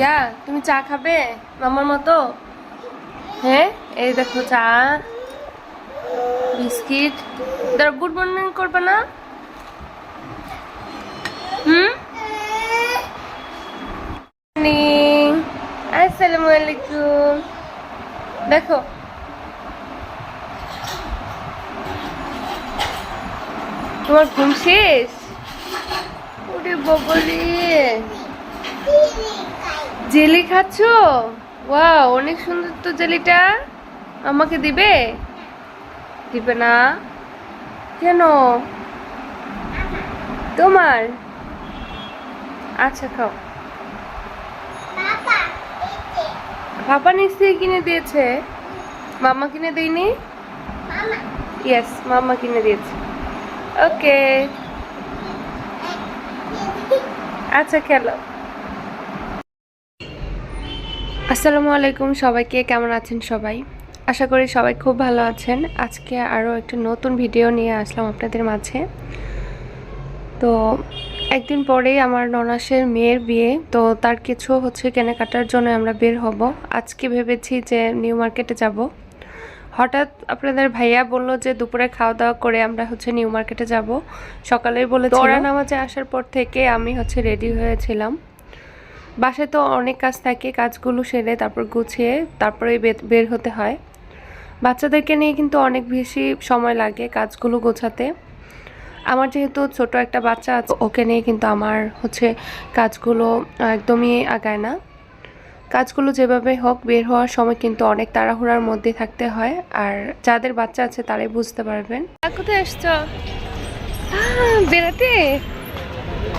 ইয়া, তুমি চা খাবে? মামার মতো? হ্যাঁ? এই দেখো চা, বিস্কিট। দাঁড়া, গুড মর্নিং করবে না? হুম? আসসালামু আলাইকুম। দেখো। তোমার ঘুম শেষ? ওরে বগলে জেলি খাচ্ছ? ওয়া অনেক সুন্দর তো জেলিটা। আমাকে দিবে? দিবে না। কেন? তোমার? আচ্ছা খাও। পাপা নিশ্চয়ই কিনে দিয়েছে। মামা কিনে দেয়নি? ইয়েস মামা কিনে দিয়েছে। ওকে আচ্ছা খেলো। আসসালামু আলাইকুম সবাইকে কেমন আছেন সবাই? আশা করি সবাই খুব ভালো আছেন। আজকে আরও একটা নতুন ভিডিও নিয়ে আসলাম আপনাদের মাঝে। তো একদিন পরেই আমার ননাসের মেয়ের বিয়ে তো তার কিছু হচ্ছে কেনাকাটার জন্য আমরা বের হব। আজকে ভেবেছি যে নিউ মার্কেটে যাব। হঠাৎ আপনাদের ভাইয়া বলল যে দুপুরে খাওয়া দাওয়া করে আমরা হচ্ছে নিউ মার্কেটে যাব। সকালেই বলে ওরা নামাজে আসার পর থেকে আমি হচ্ছে রেডি হয়েছিলাম। বাসায় তো অনেক কাজ থাকে কাজগুলো সেরে তারপর গুছিয়ে তারপরে বের হতে হয়। বাচ্চাদেরকে নিয়ে কিন্তু অনেক বেশি সময় লাগে কাজগুলো গোছাতে। আমার যেহেতু ছোট একটা বাচ্চা আছে ওকে নিয়ে কিন্তু আমার হচ্ছে কাজগুলো একদমই আগায় না। কাজগুলো যেভাবে হোক বের হওয়ার সময় কিন্তু অনেক তাড়াহুড়ার মধ্যে থাকতে হয় আর যাদের বাচ্চা আছে তারাই বুঝতে পারবেন। কোথায় আসছো? আহ, বেড়াতে?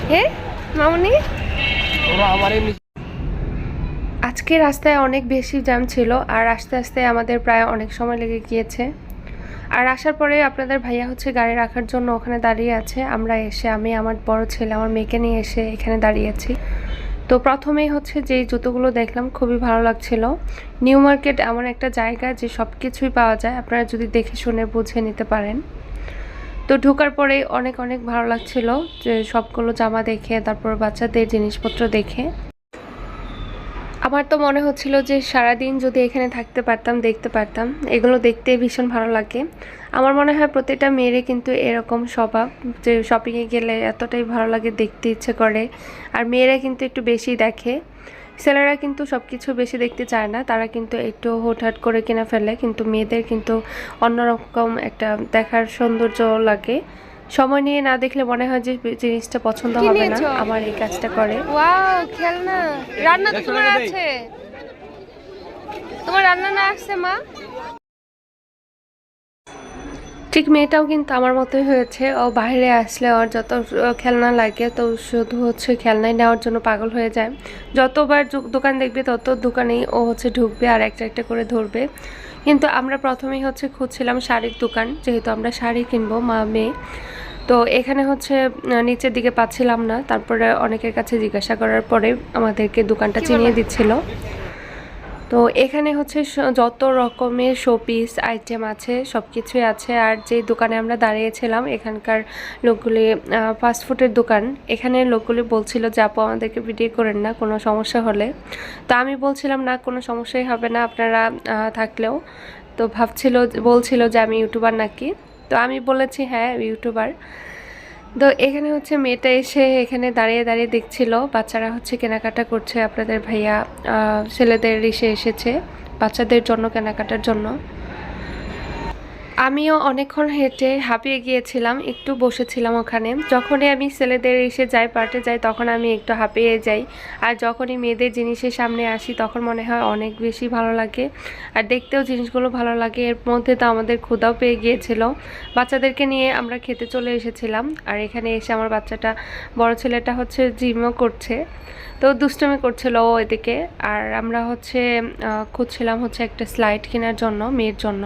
হ্যাঁ মামনি? আজকে রাস্তায় অনেক বেশি জ্যাম ছিল আর আস্তে আস্তে আমাদের প্রায় অনেক সময় লেগে গিয়েছে। আর আসার পরে আপনাদের ভাইয়া হচ্ছে গাড়ি রাখার জন্য ওখানে দাঁড়িয়ে আছে। আমরা এসে, আমি, আমার বড় ছেলে, আমার মেয়েকে নিয়ে এসে এখানে দাঁড়িয়েছি তো প্রথমেই হচ্ছে যেই জুতোগুলো দেখলাম, খুবই ভালো লাগছিল। নিউ মার্কেট এমন একটা জায়গা যে সব কিছুই পাওয়া যায়। আপনারা যদি দেখে শুনে বুঝে নিতে পারেন। তো ঢোকার পরে অনেক অনেক ভালো লাগছিল যে সবগুলো জামা দেখে, তারপর বাচ্চাদের জিনিসপত্র দেখে। আমার তো মনে হচ্ছিল যে সারাদিন যদি এখানে থাকতে পারতাম, দেখতে পারতাম। এগুলো দেখতে ভীষণ ভালো লাগে। আমার মনে হয় প্রতিটা মেয়েরই কিন্তু এরকম স্বভাব যে শপিংয়ে গেলে এতটাই ভালো লাগে, দেখতে ইচ্ছে করে। আর মেয়েরা কিন্তু একটু বেশি দেখে। ছেলেরা কিন্তু সব কিছু বেশি দেখতে চায় না। তারা কিন্তু একটু হুটহাট করে কিনে ফেলে কিন্তু মেয়েদের কিন্তু অন্যরকম একটা দেখার সৌন্দর্য লাগে। সময় নিয়ে না দেখলে মনে হয় যে জিনিসটা পছন্দ হবে না। আমার এই কাজটা করে। ওয়াও খেলনা। রান্না তো তোমার আছে। তোমার রান্না না আসছে মা? ঠিক মেয়েটাও কিন্তু আমার মতোই হয়েছে। ও বাইরে আসলে ওর যত খেলনা লাগে তো শুধু হচ্ছে খেলনাই নেওয়ার জন্য পাগল হয়ে যায়। যতবার দোকান দেখবে তত দোকানেই ও হচ্ছে ঢুকবে আর একটা একটা করে ধরবে। কিন্তু আমরা প্রথমেই হচ্ছে খুঁজছিলাম শাড়ির দোকান যেহেতু আমরা শাড়ি কিনবো মা মেয়ে। তো এখানে হচ্ছে নিচের দিকে পাচ্ছিলাম না। তারপরে অনেকের কাছে জিজ্ঞাসা করার পরে আমাদেরকে দোকানটা চিনিয়ে দিচ্ছিল। তো এখানে হচ্ছে যত রকমের শোপিস আইটেম আছে সব কিছুই আছে। আর যে দোকানে আমরা দাঁড়িয়েছিলাম, এখানকার লোকগুলি ফাস্টফুডের দোকান। এখানে লোকগুলি বলছিল যে, আপু, আমাদেরকে ভিডিও করেন না, কোনো সমস্যা হলে। তো আমি বলছিলাম, না, কোনো সমস্যাই হবে না, আপনারা থাকলেও। তো ভাবছিল, বলছিল যে, আমি ইউটিউবার নাকি? তো আমি বলেছি হ্যাঁ ইউটিউবার। তো এখানে হচ্ছে মেয়েটা এসে এখানে দাঁড়িয়ে দাঁড়িয়ে দেখছিল। বাচ্চারা হচ্ছে কেনাকাটা করছে আপনাদের ভাইয়া ছেলেদের এসে এসেছে বাচ্চাদের জন্য, কেনাকাটার জন্য। আমিও অনেকক্ষণ হেঁটে হাঁপিয়ে গিয়েছিলাম, একটু বসেছিলাম ওখানে। যখনই আমি ছেলেদের এসে যাই পার্টে যাই, তখন আমি একটু হাঁপিয়ে যাই। আর যখনই মেয়েদের জিনিসের সামনে আসি, তখন মনে হয় অনেক বেশি ভালো লাগে। আর দেখতেও জিনিসগুলো ভালো লাগে। এর মধ্যে তো আমাদের ক্ষুদাও পেয়ে গিয়েছিল। বাচ্চাদেরকে নিয়ে আমরা খেতে চলে এসেছিলাম। আর এখানে এসে আমার বাচ্চাটা, বড় ছেলেটা হচ্ছে জিমও করছে। তো দুষ্টুমি করছিল ও এদিকে। আর আমরা হচ্ছে খুঁজছিলাম হচ্ছে একটা স্লাইড কেনার জন্য, মেয়ের জন্য।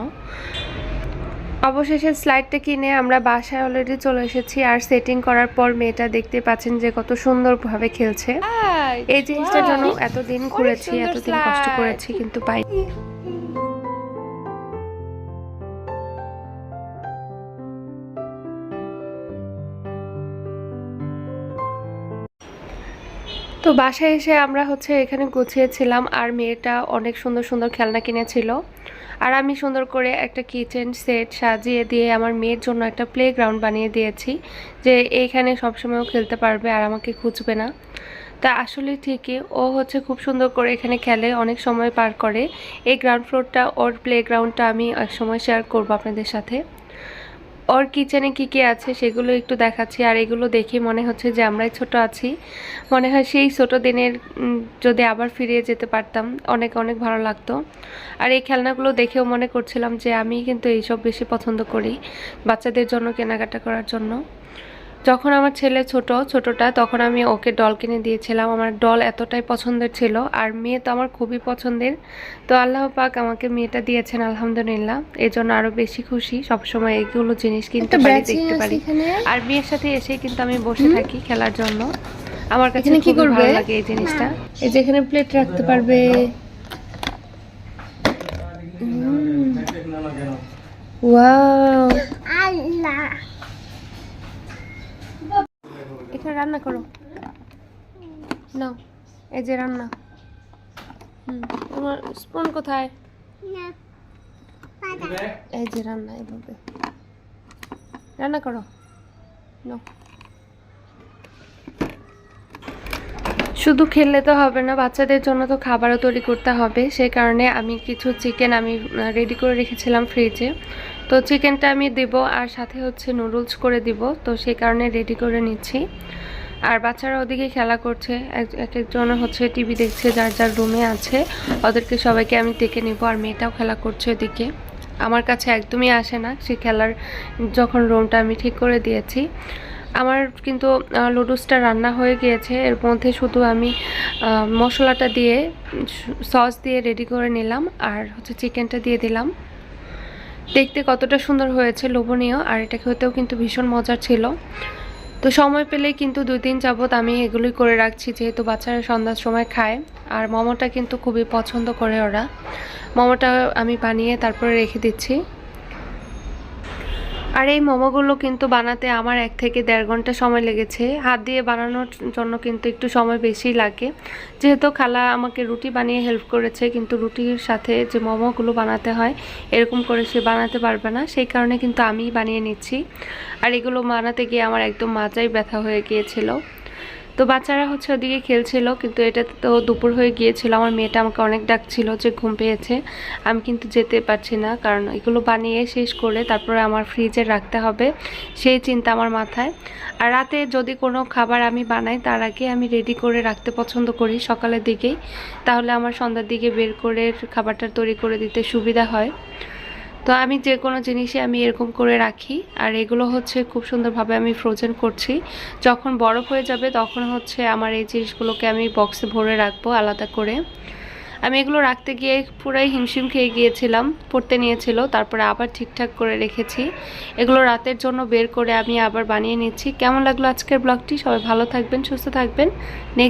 অবশেষে স্লাইডটা কিনে আমরা বাসায় অলরেডি চলে এসেছি আর সেটিং করার পর মেয়েটা দেখতে পাচ্ছেন যে কত সুন্দরভাবে খেলছে। এই জিনিসটার জন্য এতদিন ঘুরেছি এতদিন কষ্ট করেছি কিন্তু পাই তো বাসায় এসে আমরা হচ্ছে এখানে গুছিয়েছিলাম আর মেয়েটা অনেক সুন্দর সুন্দর খেলনা কিনেছিল। আর আমি সুন্দর করে একটা কিচেন সেট সাজিয়ে দিয়ে আমার মেয়ের জন্য একটা প্লে গ্রাউন্ড বানিয়ে দিয়েছি যে এইখানে সবসময় ও খেলতে পারবে আর আমাকে খুঁজবে না। তা আসলে ঠিকই, ও হচ্ছে খুব সুন্দর করে এখানে খেলে, অনেক সময় পার করে। এই গ্রাউন্ড ফ্লোরটা ওর প্লে গ্রাউন্ডটা আমি এক সময় শেয়ার করব আপনাদের সাথে। ওর কিচেনে কি কি আছে সেগুলো একটু দেখাচ্ছি। আর এগুলো দেখে মনে হচ্ছে যে আমরাই ছোট আছি। মনে হয় সেই ছোট দিনের যদি আবার ফিরিয়ে যেতে পারতাম, অনেক অনেক ভালো লাগতো। আর এই খেলনাগুলো দেখেও মনে করছিলাম যে আমি কিন্তু এইসব বেশি পছন্দ করি বাচ্চাদের জন্য, কেনাকাটা করার জন্য। যখন আমার ছেলে ছোট ছোটটা তখন আমি ওকে ডল কিনে দিয়েছিলাম। আমার ডল এতটাই পছন্দের ছিল। আর মেয়ে তো আমার খুবই পছন্দের। তো আল্লাহ পাক আমাকে মেয়েটা দিয়েছেন আলহামদুলিল্লাহ। এই জন্য আরও বেশি খুশি। সবসময় এইগুলো জিনিস কিনতে পারি দেখতে পারি। আর মেয়ের সাথে এসে কিন্তু আমি বসে থাকি খেলার জন্য। আমার কাছে কি করবে? লাগে এই জিনিসটা। এই যে এখানে প্লেট রাখতে পারবে। ওয়াও এখানে রান্না করো। নাও এই যে রান্না। হুম তোমার স্পুন কোথায়? এই যে রান্না এভাবে। রান্না করো। নাও। শুধু খেললে তো হবে না বাচ্চাদের জন্য তো খাবারও তৈরি করতে হবে। সেই কারণে আমি কিছু চিকেন আমি রেডি করে রেখেছিলাম ফ্রিজে তো চিকেনটা আমি দেব আর সাথে হচ্ছে নুডলস করে দিব। তো সেই কারণে রেডি করে নিচ্ছি। আর বাচ্চারা ওদিকে খেলা করছে। এক- এক একজন হচ্ছে টিভি দেখছে, যার যার রুমে আছে। ওদেরকে সবাইকে আমি ডেকে নিব আর মেয়েটাও খেলা করছে ওদিকে। আমার কাছে একদমই আসে না। সে খেলার যখন রুমটা আমি ঠিক করে দিয়েছি। আমার কিন্তু লুডুসটা রান্না হয়ে গিয়েছে। এর মধ্যে শুধু আমি মশলাটা দিয়ে সস দিয়ে রেডি করে নিলাম। আর হচ্ছে চিকেনটা দিয়ে দিলাম। দেখতে কতটা সুন্দর হয়েছে লোভনীয়, আর এটা খেতেও কিন্তু ভীষণ মজার ছিল। তো সময় পেলেই কিন্তু দুই দিন যাবত আমি এগুলোই করে রাখছি, যেহেতু বাচ্চারা সন্ধ্যার সময় খায়, আর মোমোটা কিন্তু খুবই পছন্দ করে ওরা। মোমোটা আমি বানিয়ে তারপরে রেখে দিচ্ছি। আর এই মোমোগুলো কিন্তু বানাতে আমার এক থেকে দেড় ঘণ্টা সময় লেগেছে। হাত দিয়ে বানানোর জন্য কিন্তু একটু সময় বেশি লাগে। যেহেতু খালা আমাকে রুটি বানিয়ে হেল্প করেছে, কিন্তু রুটির সাথে যে মোমোগুলো বানাতে হয়, এরকম করে সে বানাতে পারবে না। সেই কারণে কিন্তু আমি বানিয়ে নিচ্ছি। আর এগুলো বানাতে গিয়ে আমার একদম মাজাই ব্যথা হয়ে গিয়েছিল। তো বাচ্চারা হচ্ছে ওদিকে খেলছিল, কিন্তু এটা তো দুপুর হয়ে গিয়েছিল। আমার মেয়েটা আমাকে অনেক ডাকছিল যে ঘুম পেয়েছে। আমি কিন্তু যেতে পারছি না, কারণ এগুলো বানিয়ে শেষ করে তারপরে আমার ফ্রিজে রাখতে হবে, সেই চিন্তা আমার মাথায়। আর রাতে যদি কোনো খাবার আমি বানাই, তার আগে আমি রেডি করে রাখতে পছন্দ করি সকালের দিকেই। তাহলে আমার সন্ধ্যার দিকে বের করে খাবারটা তৈরি করে দিতে সুবিধা হয়। তো আমি যে কোনো জিনিসই আমি এরকম করে রাখি। আর এগুলো হচ্ছে খুব সুন্দরভাবে আমি ফ্রোজেন করছি। যখন বরফ হয়ে যাবে তখন হচ্ছে আমার এই জিনিসগুলোকে আমি বক্সে ভরে রাখব আলাদা করে। আমি এগুলো রাখতে গিয়ে পুরাই হিমশিম খেয়ে গিয়েছিলাম, পড়তে নিয়েছিল, তারপরে আবার ঠিকঠাক করে রেখেছি। এগুলো রাতের জন্য বের করে আমি আবার বানিয়ে নিচ্ছি। কেমন লাগল আজকের ব্লগটি সবাই ভালো থাকবেন, সুস্থ থাকবেন। নেক্সট